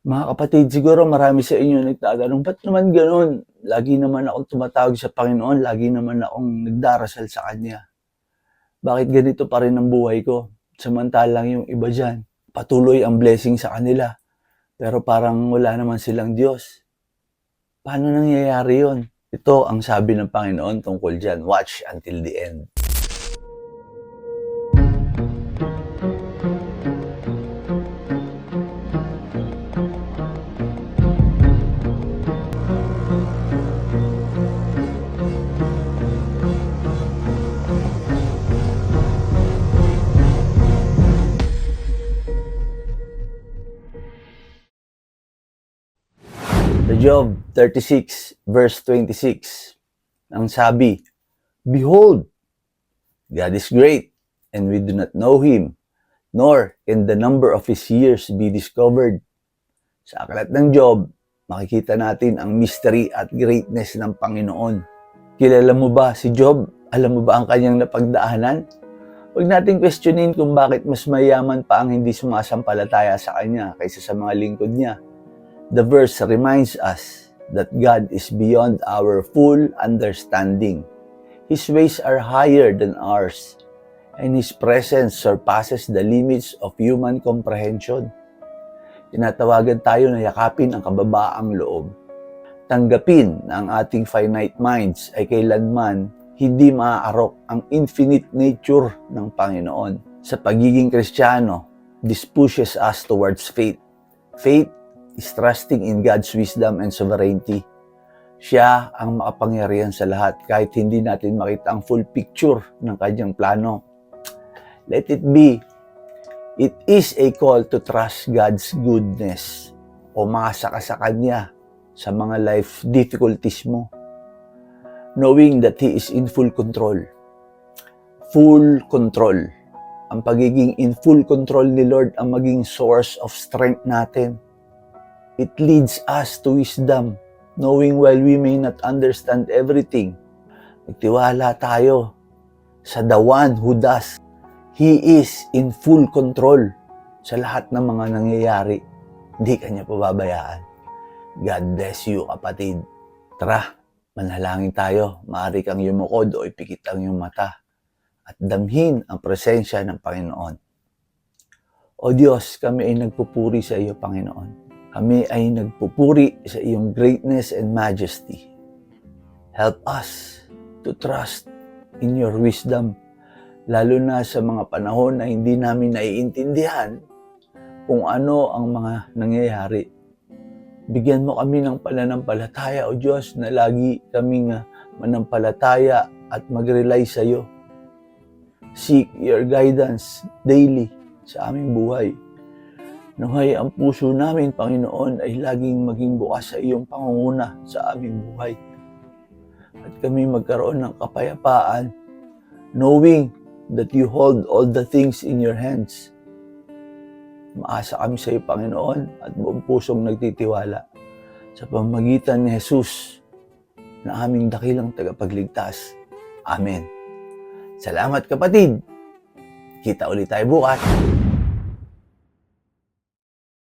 Mga kapatid, siguro marami sa inyo nagtatanong, ba't naman ganun? Lagi naman akong tumatawag sa Panginoon, lagi naman akong nagdarasal sa Kanya. Bakit ganito pa rin ang buhay ko? Samantalang yung iba dyan, patuloy ang blessing sa kanila. Pero parang wala naman silang Diyos. Paano nangyayari yon? Ito ang sabi ng Panginoon tungkol dyan. Watch until the end. Job 36 verse 26. Ang sabi, Behold, God is great, and we do not know Him, nor can the number of His years be discovered. Sa aklat ng Job, makikita natin ang mystery at greatness ng Panginoon. Kilala mo ba si Job? Alam mo ba ang kanyang napagdaanan? Huwag nating questionin kung bakit mas mayaman pa ang hindi sumasampalataya sa kanya kaysa sa mga lingkod niya. The verse reminds us that God is beyond our full understanding. His ways are higher than ours, and His presence surpasses the limits of human comprehension. Tinatawagan tayo na yakapin ang kababaang loob. Tanggapin na ang ating finite minds ay kailanman hindi maaarok ang infinite nature ng Panginoon. Sa pagiging Kristiyano, this pushes us towards faith. Faith is trusting in God's wisdom and sovereignty. Siya ang makapangyarihan sa lahat kahit hindi natin makita ang full picture ng kanyang plano. Let it be. It is a call to trust God's goodness. Umasa ka sa Kanya sa mga life difficulties mo. Knowing that He is in full control. Full control. Ang pagiging in full control ni Lord ang maging source of strength natin It leads us to wisdom, knowing while we may not understand everything. Magtiwala tayo sa the one who does. He is in full control sa lahat ng mga nangyayari. Hindi kanya pababayaan. God bless you, kapatid. Tara, manalangin tayo. Maaari kang yumukod o ipikit ang iyong mata at damhin ang presensya ng Panginoon. O Diyos, kami ay nagpupuri sa iyo, Panginoon. Kami ay nagpupuri sa iyong greatness and majesty. Help us to trust in your wisdom, lalo na sa mga panahon na hindi namin naiintindihan kung ano ang mga nangyayari. Bigyan mo kami ng pananampalataya, O Diyos, na lagi kaming ah, manampalataya at mag-rely sa iyo. Seek your guidance daily sa aming buhay. Naway ang puso namin, Panginoon, ay laging maging bukas sa iyong pangunguna sa aming buhay. At kami magkaroon ng kapayapaan, knowing that you hold all the things in your hands. Maasa kami sa iyo, Panginoon, at buong pusong nagtitiwala sa pamagitan ni Jesus na aming dakilang tagapagligtas. Amen. Salamat kapatid. Kita ulit tayo bukas.